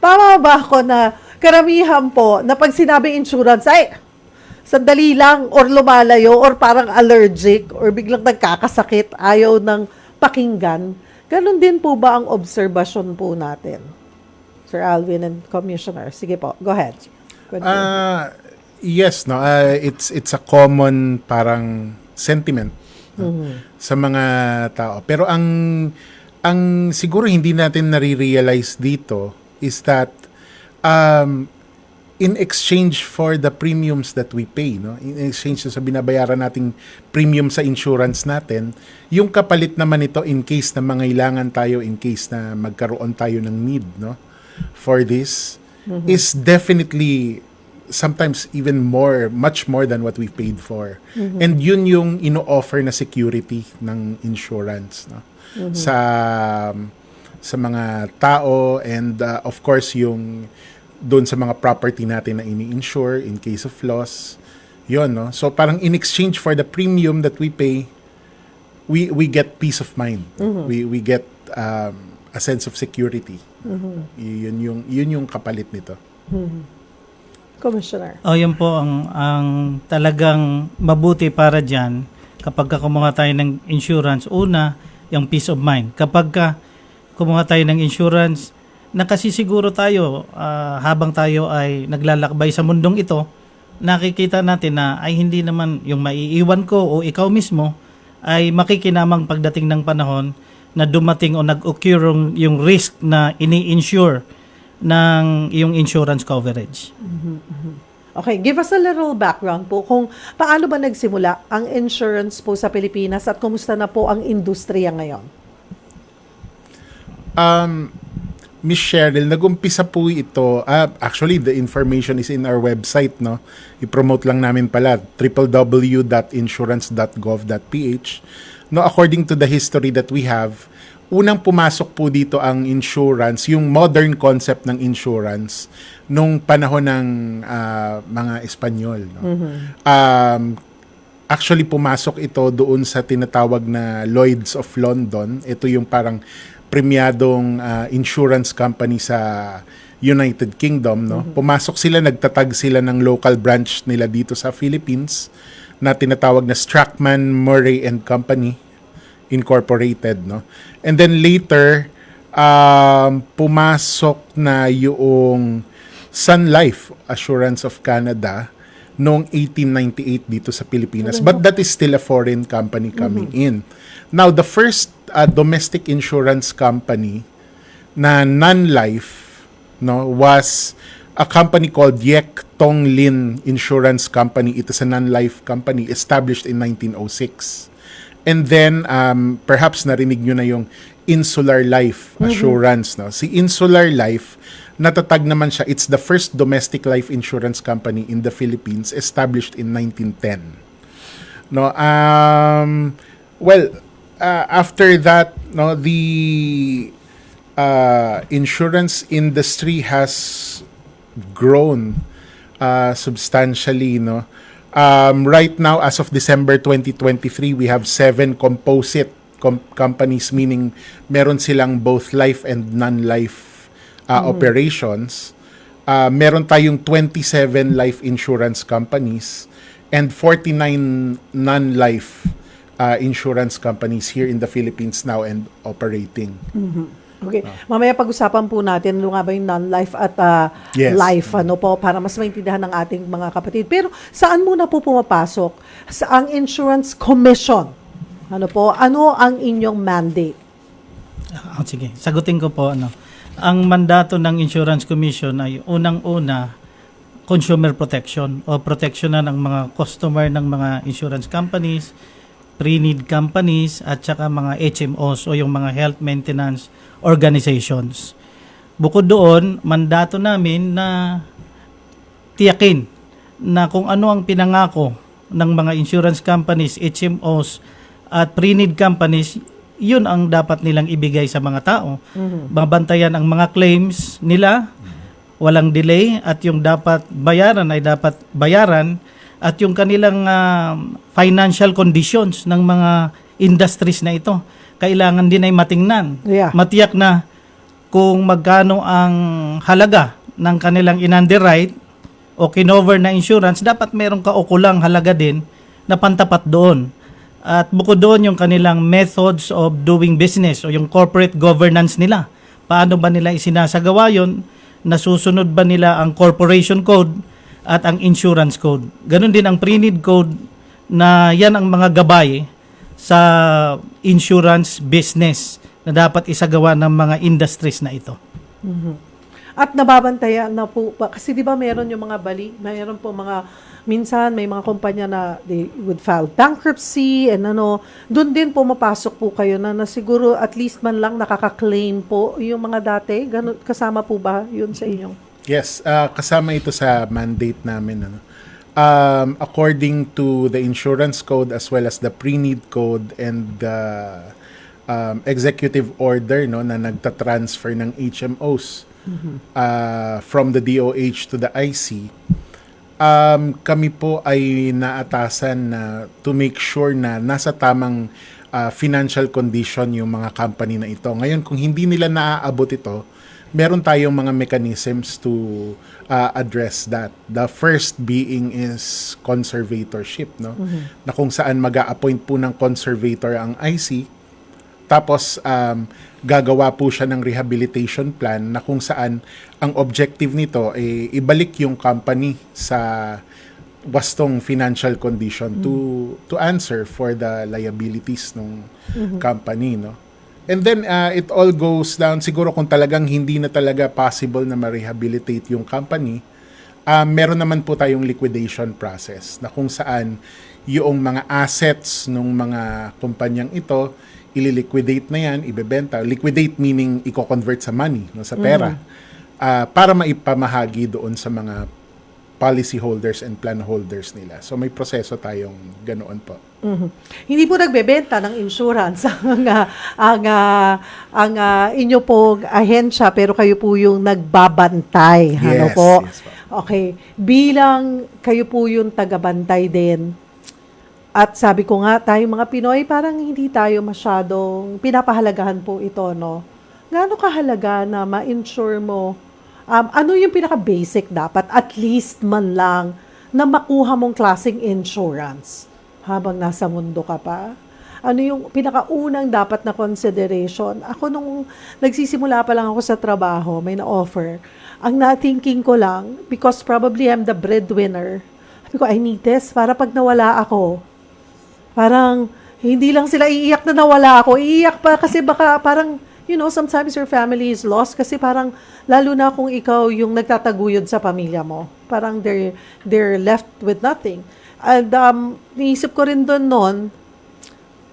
Tama ba ako na karamihan po na pag sinabing insurance, ay, sandali lang or lumalayo or parang allergic or biglang nagkakasakit, ayaw ng pakinggan. Ganon din po ba ang obserbasyon po natin? Sir Alvin and Commissioner. Sige po, go ahead. Ah, yes, no. Ah, it's it's a common parang sentiment no, sa mga tao. Pero ang ang siguro hindi natin nare-realize dito is that um, in exchange for the premiums that we pay, no? In exchange sa binabayaran nating premium sa insurance natin, yung kapalit naman ito in case na mangailangan tayo, in case na magkaroon tayo ng need, no? For this is definitely sometimes even more, much more than what we paid for. And yun yung ino-offer na security ng insurance, no? Sa sa mga tao and uh, of course yung doon sa mga property natin na ini-insure in case of loss. Yun, no? So parang in exchange for the premium that we pay, we we get peace of mind. We we get um, a sense of security. Yun yung yun yung kapalit nito. Commissioner. Oh, yun po ang, ang talagang mabuti para dyan kapag ka kumuha tayo ng insurance. Una, yung peace of mind. Kapag ka kumuha tayo ng insurance, nakasisiguro tayo ah, habang tayo ay naglalakbay sa mundong ito, nakikita natin na ay hindi naman yung maiiwan ko o ikaw mismo ay makikinamang pagdating ng panahon na dumating o nag-occur yung- yung risk na ini-insure ng yung insurance coverage. Okay, give us a little background po kung paano ba nagsimula ang insurance po sa Pilipinas at kumusta na po ang industriya ngayon? Um, Miss Cheryl, nagumpisa po ito. ah, actually, the information is in our website, no? I-promote lang namin pala, www.insurance.gov.ph. No, according to the history that we have, unang pumasok po dito ang insurance, yung modern concept ng insurance, nung panahon ng ah, mga Espanyol. No? Um, Actually, pumasok ito doon sa tinatawag na Lloyds of London. Ito yung parang premiadong ah, insurance company sa United Kingdom. No? Pumasok sila, nagtatag sila ng local branch nila dito sa Philippines na tinatawag na Strackman, Murray and Company Incorporated. No? And then later, um, pumasok na yung Sun Life Assurance of Canada noong 1898 dito sa Pilipinas. But that is still a foreign company coming in. Now, the first uh, domestic insurance company na non-life no, was a company called Yek Tong Lin Insurance Company. It is a non-life company established in 1906. And then, um, perhaps narinig nyo na yung Insular Life Assurance. No? Si Insular Life, natatag naman siya. It's the first domestic life insurance company in the Philippines established in 1910. No, um, well, uh, after that, no, the uh, insurance industry has grown uh, substantially, no. Um, right now, as of December 2023, we have seven composite com- companies, meaning meron silang both life and non-life uh, operations. Uh, meron tayong 27 life insurance companies and 49 non-life uh, insurance companies here in the Philippines now and operating. Okay, mamaya pag-usapan po natin ano nga ba yung non-life at ah, Yes. life ano po para mas maintindihan ng ating mga kapatid. Pero saan muna po pumapasok sa ang insurance commission? Ano po? Ano ang inyong mandate? Ah, sige, sagutin ko po ano. Ang mandato ng Insurance Commission ay unang-una consumer protection o protection na ng mga customer ng mga insurance companies, pre-need companies at saka mga HMOs o yung mga health maintenance organizations. Bukod doon, mandato namin na tiyakin na kung ano ang pinangako ng mga insurance companies, HMOs at pre-need companies, yun ang dapat nilang ibigay sa mga tao. Babantayan ang mga claims nila, walang delay at yung dapat bayaran ay dapat bayaran at yung kanilang ah, financial conditions ng mga industries na ito kailangan din ay matingnan. Yeah. Matiyak na kung magkano ang halaga ng kanilang in-underwrite o kinover na insurance, dapat meron kaukulang halaga din na pantapat doon. At bukod doon yung kanilang methods of doing business o yung corporate governance nila. Paano ba nila isinasagawa yon? Nasusunod ba nila ang corporation code at ang insurance code? Ganon din ang pre-need code na yan ang mga gabay sa insurance business na dapat isagawa ng mga industries na ito. At nababantayan na po, kasi di ba meron yung mga bali, mayroon po mga, minsan may mga kumpanya na they would file bankruptcy and ano, doon din pumapasok po kayo na, na siguro at least man lang nakaka-claim po yung mga dati, ganun, kasama po ba yun sa inyong? Yes, uh, kasama ito sa mandate namin. Ano. Um, according to the insurance code as well as the pre-need code and the um, executive order no, na nagta-transfer ng HMOs uh, from the DOH to the IC, um, kami po ay naatasan na to make sure na nasa tamang uh, financial condition yung mga company na ito. Ngayon, kung hindi nila naaabot ito, meron tayong mga mechanisms to uh, address that. The first being is conservatorship, no? Na kung saan mag appoint po ng conservator ang IC, tapos um, gagawa po siya ng rehabilitation plan na kung saan ang objective nito ay ibalik yung company sa wastong financial condition to to answer for the liabilities ng company no and then uh, it all goes down siguro kung talagang hindi na talaga possible na ma-rehabilitate yung company uh, meron naman po tayong liquidation process na kung saan yung mga assets ng mga kumpanyang ito ililiquidate na yan, ibebenta. Liquidate meaning i-convert sa money, no, sa pera. Ah, para maipamahagi doon sa mga policy holders and plan holders nila. So may proseso tayong ganoon po. Mhm. Hindi po nagbebenta ng insurance ang ah, ang ah, ang ah, inyo po ahensya pero kayo po yung nagbabantay, ano Yes, po? yes po. Okay, bilang kayo po yung tagabantay din. At sabi ko nga, tayong mga Pinoy, parang hindi tayo masyadong pinapahalagahan po ito, no? Gaano kahalaga na ma-insure mo? Um, ano yung pinaka-basic dapat? At least man lang na makuha mong klaseng insurance habang nasa mundo ka pa? Ano yung pinakaunang dapat na consideration? Ako nung nagsisimula pa lang ako sa trabaho, may na-offer. Ang na-thinking ko lang, because probably I'm the breadwinner, sabi ko, I need this para pag nawala ako, parang hindi lang sila iiyak na nawala ako, iiyak pa kasi baka parang, you know, sometimes your family is lost kasi parang lalo na kung ikaw yung nagtataguyod sa pamilya mo. Parang they're, they're left with nothing. And um, niisip ko rin doon noon,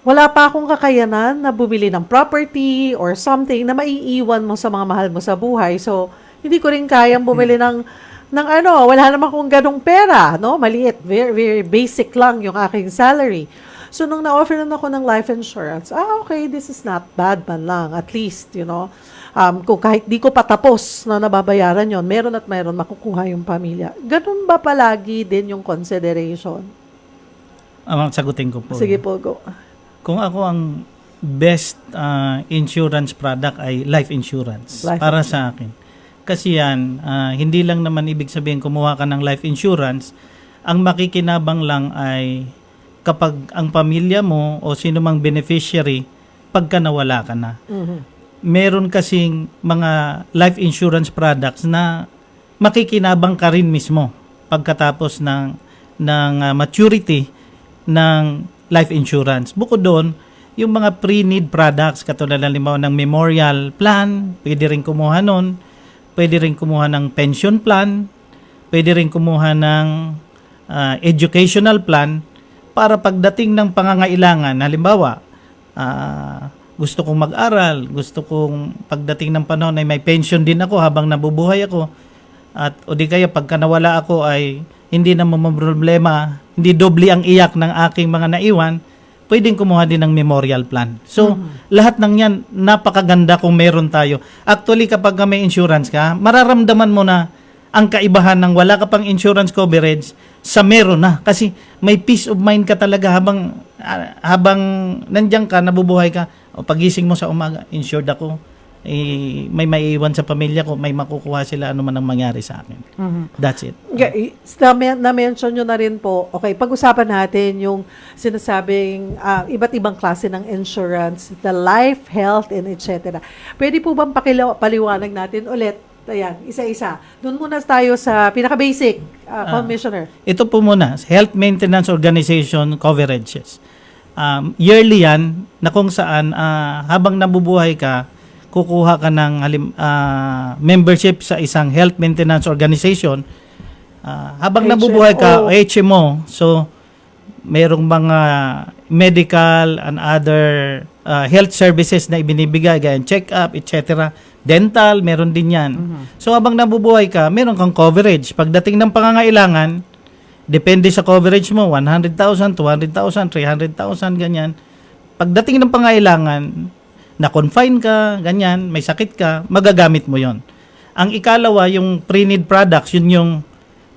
wala pa akong kakayanan na bumili ng property or something na maiiwan mo sa mga mahal mo sa buhay. So, hindi ko rin kayang bumili ng ng ano, wala naman akong ganong pera, no? Maliit, very, very basic lang yung aking salary. So, nung na-offer na ako ng life insurance, ah, okay, this is not bad man lang. At least, you know, um, kung kahit di ko patapos na nababayaran yon meron at meron makukuha yung pamilya. Ganun ba palagi din yung consideration? Ang sagutin ko po. Sige po, go. Kung ako ang best ah, insurance product ay life insurance Life para sa akin. Kasi yan, ah, hindi lang naman ibig sabihin kumuha ka ng life insurance, ang makikinabang lang ay kapag ang pamilya mo o sino mang beneficiary, pagka nawala ka na. Mhm. Meron kasing mga life insurance products na makikinabang ka rin mismo pagkatapos ng ng ah, maturity ng life insurance. Bukod doon, yung mga pre-need products katulad ng limbawa ng memorial plan, pwede rin kumuha nun, pwede rin kumuha ng pension plan, pwede rin kumuha ng ah, educational plan para pagdating ng pangangailangan, halimbawa, ah, gusto kong mag-aral, gusto kong pagdating ng panahon ay may pension din ako habang nabubuhay ako, at o di kaya pagka nawala ako ay hindi na problema, hindi doble ang iyak ng aking mga naiwan, pwedeng kumuha din ng memorial plan. So, lahat ng yan, napakaganda kung meron tayo. Actually, kapag ka may insurance ka, mararamdaman mo na ang kaibahan ng wala ka pang insurance coverage sa meron na. Kasi may peace of mind ka talaga habang, ah, habang nandiyan ka, nabubuhay ka, o pagising mo sa umaga, insured ako, eh, may maiiwan sa pamilya ko, may makukuha sila ano man ang mangyari sa akin. That's it. Okay, na- na-mention nyo na rin po, okay, pag-usapan natin yung sinasabing ah, iba't ibang klase ng insurance, the life, health, and etc. Pwede po bang pakila- paliwanag natin ulit? Ayan, isa-isa. Doon muna tayo sa pinaka-basic, ah, Commissioner. Ito po muna, Health Maintenance Organization coverages. Um, yearly yan na kung saan ah, habang nabubuhay ka, kukuha ka ng halim, ah, membership sa isang health maintenance organization. Ah, habang HMO. nabubuhay ka, HMO, so merong mga medical and other ah, health services na ibinibigay, gaya check-up, etc. Dental, meron din yan. So habang nabubuhay ka, meron kang coverage. Pagdating ng pangangailangan, depende sa coverage mo, 100,000, 200,000, 300,000, ganyan. Pagdating ng pangangailangan, na-confine ka, ganyan, may sakit ka, magagamit mo yon. Ang ikalawa, yung pre-need products, yun yung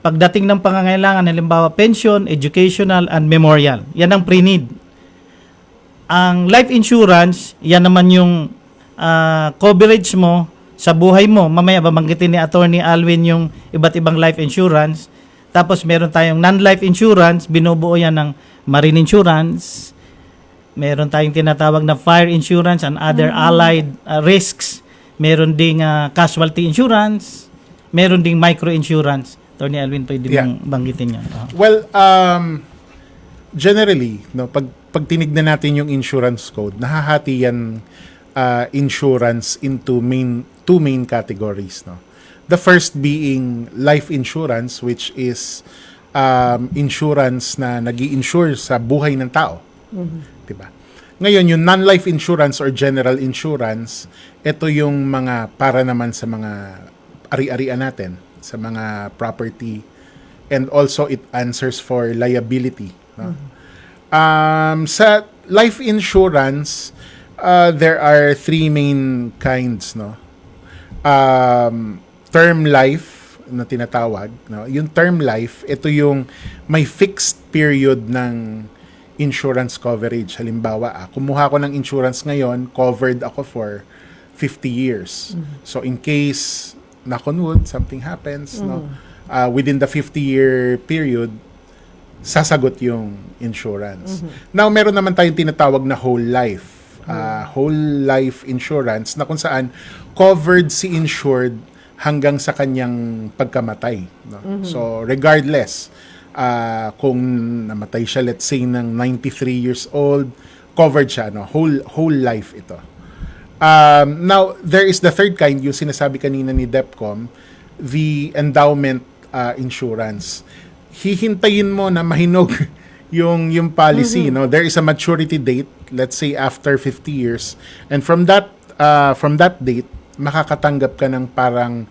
pagdating ng pangangailangan, halimbawa pension, educational, and memorial. Yan ang pre-need. Ang life insurance, yan naman yung ah, coverage mo sa buhay mo. Mamaya babanggitin ni Attorney Alwin yung iba't ibang life insurance. Tapos meron tayong non-life insurance, binubuo yan ng marine insurance. Meron tayong tinatawag na fire insurance and other allied ah, risks. Meron ding ah, casualty insurance. Meron ding micro insurance. Attorney Alwin, pwede Yeah. bang banggitin yan? Oo. Well, um, generally, no, pag, pag tinignan natin yung insurance code, nahahati yan uh, insurance into main two main categories. No? The first being life insurance, which is um, insurance na nag insure sa buhay ng tao. Diba? Ngayon, yung non-life insurance or general insurance, ito yung mga para naman sa mga ari-arian natin, sa mga property, and also it answers for liability. no? Um, sa life insurance, uh, there are three main kinds. No? Um, term life na tinatawag. No? Yung term life, ito yung may fixed period ng insurance coverage. Halimbawa, ah, kumuha ko ng insurance ngayon, covered ako for 50 years. So in case, knock on wood, something happens, no? uh, within the 50-year period, sasagot yung insurance. Now, meron naman tayong tinatawag na whole life. Uh, whole life insurance na kung saan covered si insured hanggang sa kanyang pagkamatay. No? So, regardless, uh, kung namatay siya, let's say, ng 93 years old, covered siya. No? Whole, whole life ito. Um, now, there is the third kind, yung sinasabi kanina ni DEPCOM, the endowment uh, insurance. Hihintayin mo na mahinog yung yung policy, no? There is a maturity date, let's say after 50 years, and from that uh, from that date, makakatanggap ka ng parang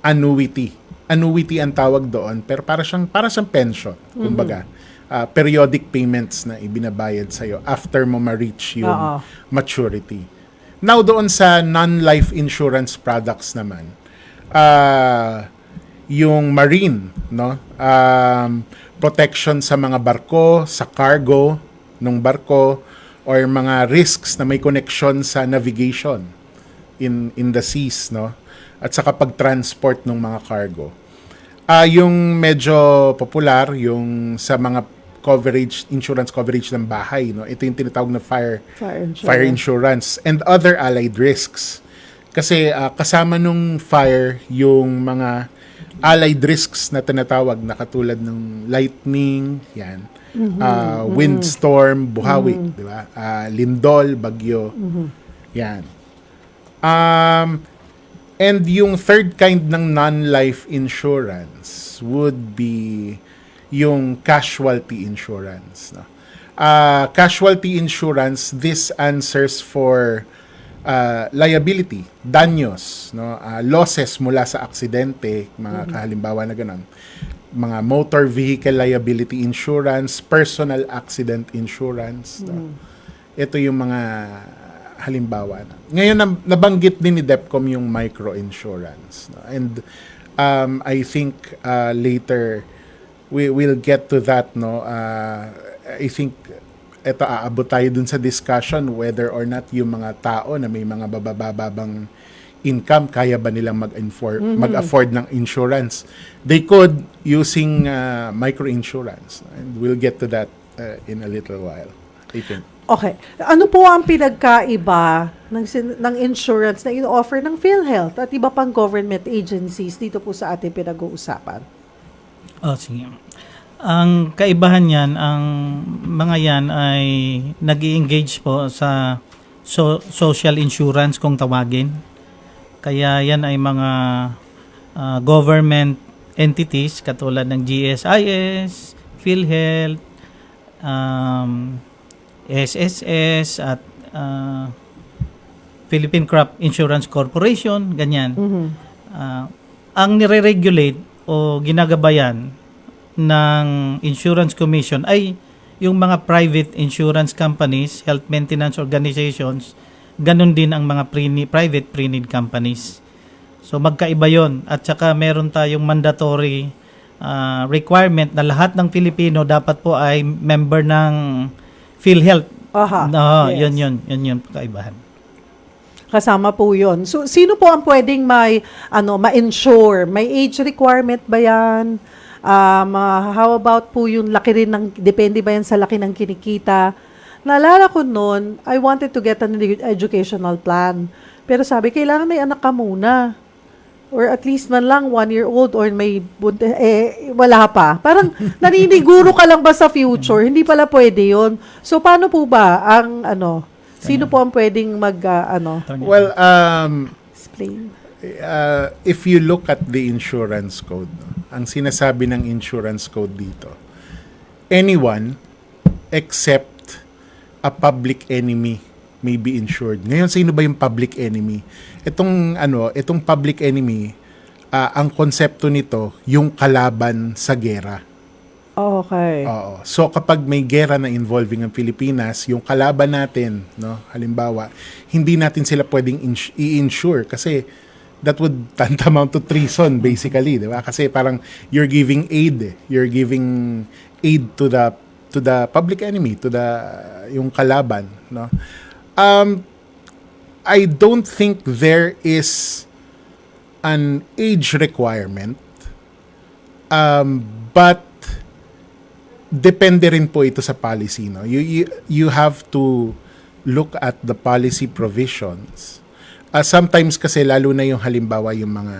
annuity. Annuity ang tawag doon, pero para siyang para siyang pension, kumbaga. Uh, periodic payments na ibinabayad sa after mo ma-reach yung Oo. maturity. Now doon sa non-life insurance products naman, ah yung marine, no? Um, protection sa mga barko, sa cargo ng barko or mga risks na may connection sa navigation in in the seas, no? At saka pag-transport ng mga cargo. Ah, yung medyo popular yung sa mga coverage insurance coverage ng bahay, no? Ito yung tinatawag na fire Fire insurance. fire insurance and other allied risks. Kasi ah, kasama nung fire yung mga allied risks na tinatawag na katulad ng lightning, yan. Ah, windstorm, buhawi, di ba? Ah, lindol, bagyo. Yan. Um, and yung third kind ng non-life insurance would be yung casualty insurance. No? Uh, casualty insurance, this answers for uh, liability, danyos, no? Uh, losses mula sa aksidente, mga kahalimbawa na ganun. Mga motor vehicle liability insurance, personal accident insurance. no? Ito yung mga halimbawa na. Ngayon nab- nabanggit din ni DEPCOM yung micro insurance. No? And um, I think uh, later we will get to that no. Uh, I think eto aabot tayo dun sa discussion whether or not yung mga tao na may mga babababang income, kaya ba nilang mag-infor- mag-afford ng insurance? They could using uh, micro-insurance. And we'll get to that uh, in a little while. I think. Okay. Ano po ang pinagkaiba ng, sin- ng insurance na in-offer ng PhilHealth at iba pang government agencies dito po sa ating pinag-uusapan? Oh, sige. Ang kaibahan niyan, ang mga yan ay nag engage po sa so- social insurance kung tawagin. Kaya yan ay mga ah, government entities katulad ng GSIS, PhilHealth, um, SSS at ah, Philippine Crop Insurance Corporation, ganyan. Mhm. Ah, ang nire-regulate o ginagabayan ng Insurance Commission ay yung mga private insurance companies, health maintenance organizations, ganun din ang mga pre private pre-need companies. So magkaiba yon at saka meron tayong mandatory ah, requirement na lahat ng Pilipino dapat po ay member ng PhilHealth. Aha. No, yes. yun yun, yun yun kaibahan. Kasama po yun. So, sino po ang pwedeng may, ano, ma-insure? May age requirement ba yan? Um, ah, how about po yung laki rin ng, depende ba yan sa laki ng kinikita? Naalala ko noon, I wanted to get an edu- educational plan. Pero sabi, kailangan may anak ka muna. Or at least man lang one year old or may bunte, eh, wala pa. Parang naniniguro ka lang ba sa future? Hindi pala pwede yon So, paano po ba ang, ano, sino po ang pwedeng mag, ah, ano. Well, um, explain? uh, if you look at the insurance code, no, ang sinasabi ng insurance code dito, anyone except a public enemy may be insured. Ngayon, sino ba yung public enemy? Itong ano, itong public enemy, ah, ang konsepto nito, yung kalaban sa gera. Okay. Oo. So kapag may gera na involving ang Pilipinas, yung kalaban natin, no, halimbawa, hindi natin sila pwedeng ins- i-insure kasi that would tantamount to treason basically, 'di ba? Kasi parang you're giving aid, eh. you're giving aid to the to the public enemy, to the yung kalaban, no? Um I don't think there is an age requirement. Um, but depende rin po ito sa policy no you you, you have to look at the policy provisions uh, sometimes kasi lalo na yung halimbawa yung mga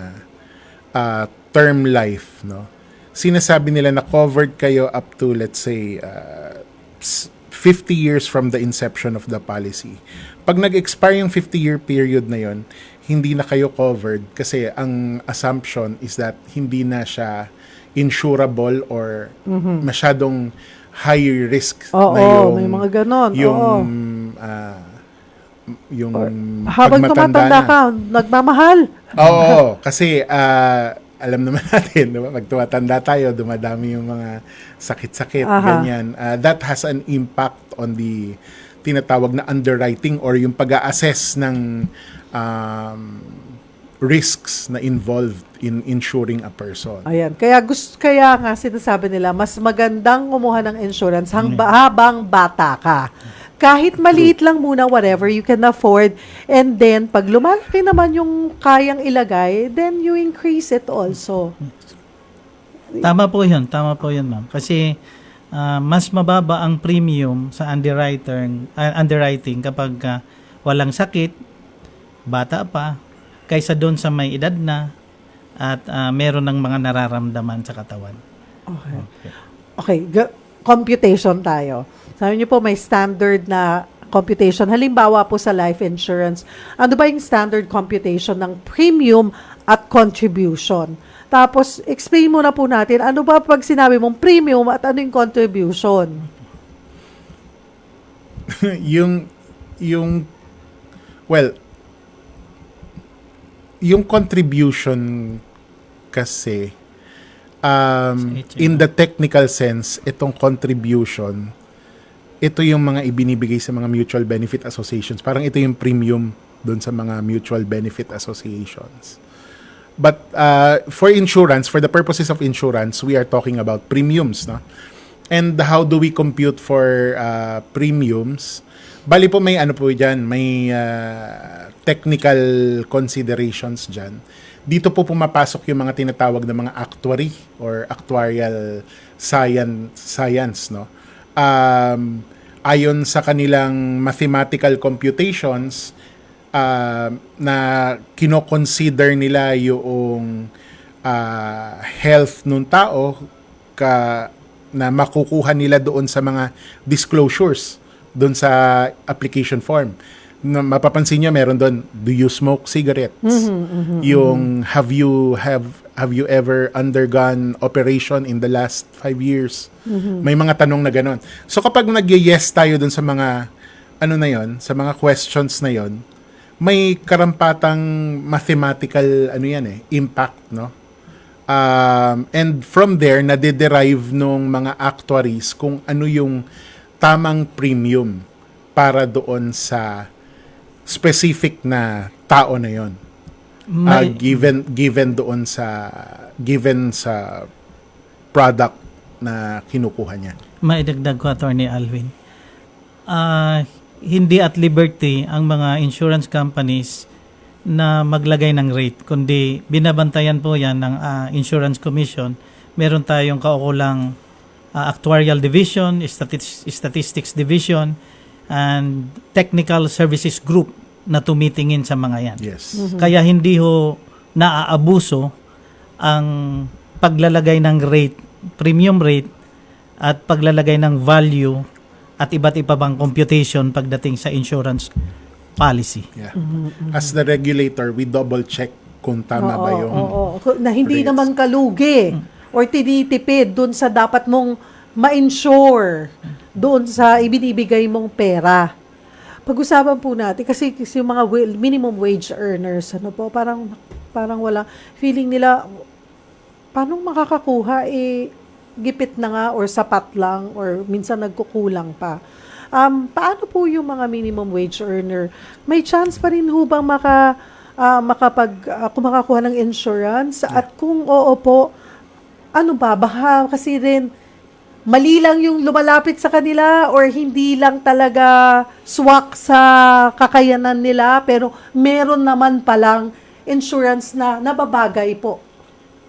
uh, term life no sinasabi nila na covered kayo up to let's say uh, s- 50 years from the inception of the policy pag nag-expire yung 50 year period na yon hindi na kayo covered kasi ang assumption is that hindi na siya insurable or masyadong high risk Mm-hmm. Oo, na yung may mga ganon. yung oo. ah, yung Habang pag tumatanda matanda na. ka, nagmamahal. Oo, kasi ah, alam naman natin, di ba? Pag tumatanda tayo, dumadami yung mga sakit-sakit, Aha. ganyan. Ah, that has an impact on the tinatawag na underwriting or yung pag-assess ng um, risks na involved in insuring a person. Ayan. Kaya gusto kaya nga sinasabi nila mas magandang kumuha ng insurance hang, habang bata ka. Kahit maliit lang muna whatever you can afford and then pag lumalaki naman yung kayang ilagay, then you increase it also. Tama po yun, tama po yun ma'am. Kasi ah, mas mababa ang premium sa underwriter, ah, underwriting kapag ah, walang sakit, bata pa, kaysa doon sa may edad na at ah, meron ng mga nararamdaman sa katawan. Okay. Okay, ga- computation tayo. Sabi niyo po may standard na computation. Halimbawa po sa life insurance, ano ba yung standard computation ng premium at contribution? Tapos, explain muna po natin, ano ba pag sinabi mong premium at ano yung contribution? yung yung well yung contribution kasi um, in the technical sense itong contribution ito yung mga ibinibigay sa mga mutual benefit associations parang ito yung premium doon sa mga mutual benefit associations but uh, for insurance for the purposes of insurance we are talking about premiums no and how do we compute for uh, premiums Bali po may ano po dyan, may ah, technical considerations dyan. Dito po pumapasok yung mga tinatawag na mga actuary or actuarial science, science no? Um, ayon sa kanilang mathematical computations, ah, na kino-consider nila yung ah, health nung tao ka na makukuha nila doon sa mga disclosures doon sa application form. Na mapapansin niyo meron doon do you smoke cigarettes? yung have you have have you ever undergone operation in the last five years? May mga tanong na ganon. So kapag nag-yes tayo doon sa mga ano na yon, sa mga questions na yon, may karampatang mathematical ano yan eh, impact, no? Um, and from there, nade-derive nung mga actuaries kung ano yung tamang premium para doon sa specific na tao na yon. Ah, May, given given doon sa given sa product na kinukuha niya. maidagdag ko, Attorney Alvin. Ah, hindi at liberty ang mga insurance companies na maglagay ng rate, kundi binabantayan po yan ng ah, Insurance Commission. Meron tayong kaukulang ah, Actuarial Division, Statis- Statistics Division, and Technical Services Group na tumitingin sa mga yan. Yes. Kaya hindi ho naaabuso ang paglalagay ng rate, premium rate at paglalagay ng value at iba't iba pang computation pagdating sa insurance policy. Yeah. As the regulator, we double check kung tama ba Oo, yung oo, oo. Na hindi rates. naman kalugi or tinitipid dun sa dapat mong ma-insure doon sa ibinibigay mong pera. Pag-usapan po natin kasi, kasi yung mga minimum wage earners, ano po, parang parang wala feeling nila paano makakakuha eh gipit na nga or sapat lang or minsan nagkukulang pa. Um, paano po yung mga minimum wage earner? May chance pa rin ho bang maka, ah, makapag, ah, kung makakuha ng insurance? At kung oo po, ano ba? Baka kasi rin, mali lang yung lumalapit sa kanila or hindi lang talaga swak sa kakayanan nila pero meron naman palang insurance na nababagay po.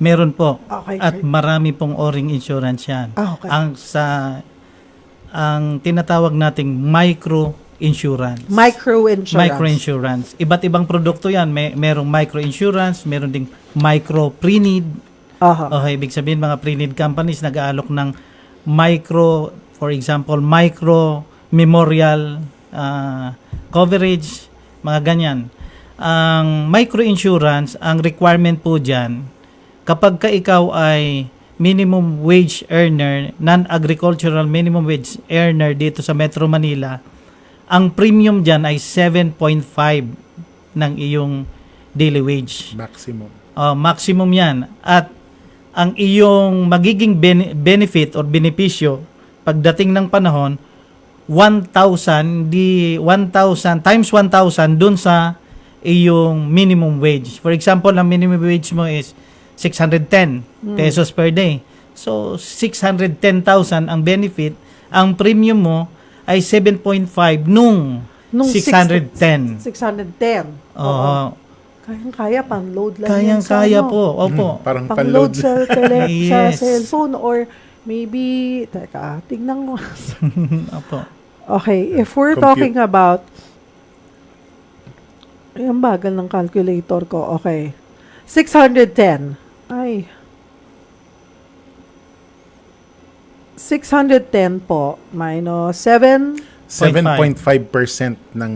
Meron po. Okay. At marami pong oring insurance yan. Ah, okay. Ang sa ang tinatawag nating micro insurance. Micro insurance. Micro insurance. Iba't ibang produkto yan. May merong micro insurance, meron ding micro pre-need, Aha. Okay, ibig sabihin mga pre-need companies nag-aalok ng micro, for example, micro memorial ah, coverage, mga ganyan. Ang micro insurance, ang requirement po dyan, kapag ka ikaw ay minimum wage earner, non-agricultural minimum wage earner dito sa Metro Manila, ang premium dyan ay 7.5 ng iyong daily wage. maximum. Uh, maximum yan. At ang iyong magiging bene- benefit or benepisyo pagdating ng panahon 1,000 di 1,000 times 1,000 dun sa iyong minimum wage. For example, ang minimum wage mo is 610 pesos per day. So 610,000 ang benefit, ang premium mo ay 7.5 nung, Nung 610. 610. Oo. Kayang-kaya, pang-load lang yan sa Kayang-kaya ano. po. Opo. Hmm, Parang Pang-load panload. sa, tele- sa Yes. cellphone or maybe, teka, tingnan mo. Opo. okay, if we're Compute. talking about, ay, ang bagal ng calculator ko. Okay. 610. Ay. 610 po minus 7 7.5% ng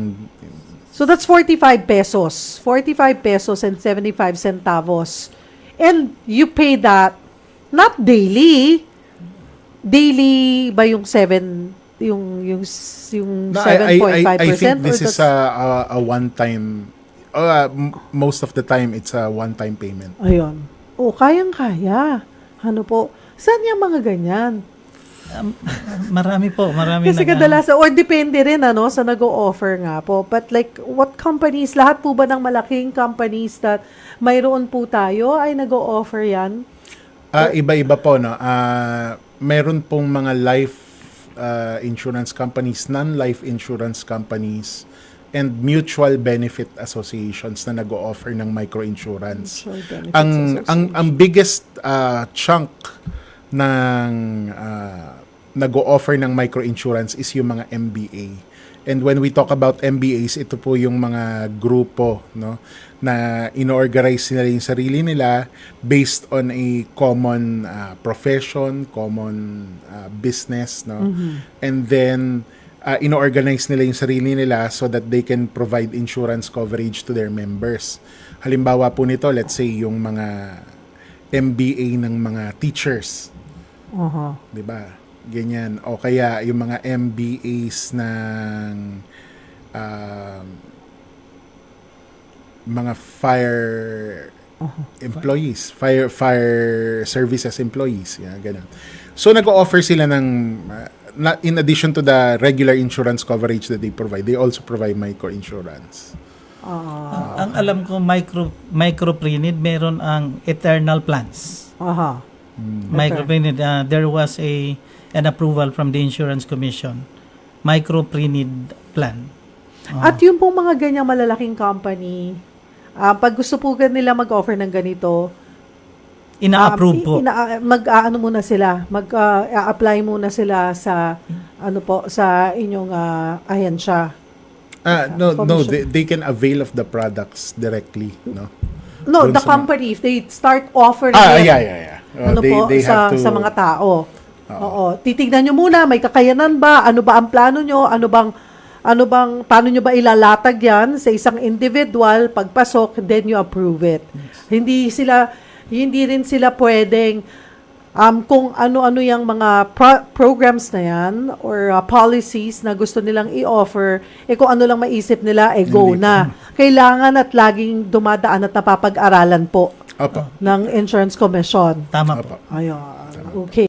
So that's 45 pesos. 45 pesos and 75 centavos. And you pay that not daily. Daily ba yung 7 yung yung yung No, I, I, I, 7.5% I think this is a, a, a one-time, uh, m- most of the time, it's a one-time payment. Ayun. Oh, kayang-kaya. Ano po? Saan yung mga ganyan? Marami po, marami Kasi nag- kadalasan, or depende rin ano, sa nag-o-offer nga po. But like, what companies, lahat po ba ng malaking companies that mayroon po tayo ay nag-o-offer yan? Ah, iba-iba po, no? Ah, meron pong mga life uh, insurance companies, non-life insurance companies, and mutual benefit associations na nag-o-offer ng microinsurance. Ang ang ang biggest uh, chunk ng uh, nag-o-offer ng microinsurance is yung mga MBA. And when we talk about MBAs, ito po yung mga grupo no na inorganize nila yung sarili nila based on a common uh, profession, common uh, business no. And then uh, inorganize nila yung sarili nila so that they can provide insurance coverage to their members. Halimbawa po nito, let's say yung mga MBA ng mga teachers, Aha. 'di ba? Ganyan. O kaya yung mga MBAs ng um, mga fire employees, fire fire services employees, yeah, ganun. So nag-offer sila ng uh, na- in addition to the regular insurance coverage that they provide, they also provide micro insurance. Ah. Ang alam ko micro microprenid meron ang eternal plans. Aha. Microprenid uh, there was a an approval from the insurance commission. Microprenid plan. Oh. At yung pong mga ganyang malalaking company, ah, pag gusto po nila mag-offer ng ganito, ina-approve um, po. ina- mag-aano muna sila, mag-apply muna sila sa ano po sa inyong uh, ahensya. Ah, no, no, Commission. they, they can avail of the products directly, no? No, Doon the company if they start offering Ah, it, yeah, yeah, yeah. Uh, ano they, po they sa to, sa mga tao. Oo. Titignan nyo muna, may kakayanan ba? Ano ba ang plano nyo? Ano bang ano bang paano nyo ba ilalatag 'yan sa isang individual pagpasok then you approve it. Hindi sila hindi rin sila pwedeng um, kung ano-ano yung mga pro- programs na yan or uh, policies na gusto nilang i-offer, eh kung ano lang maisip nila, eh go Hindi na. Kailangan at laging dumadaan at napapag-aralan po Opo. ng Insurance Commission. Tama po. Opo. Ayun. Okay.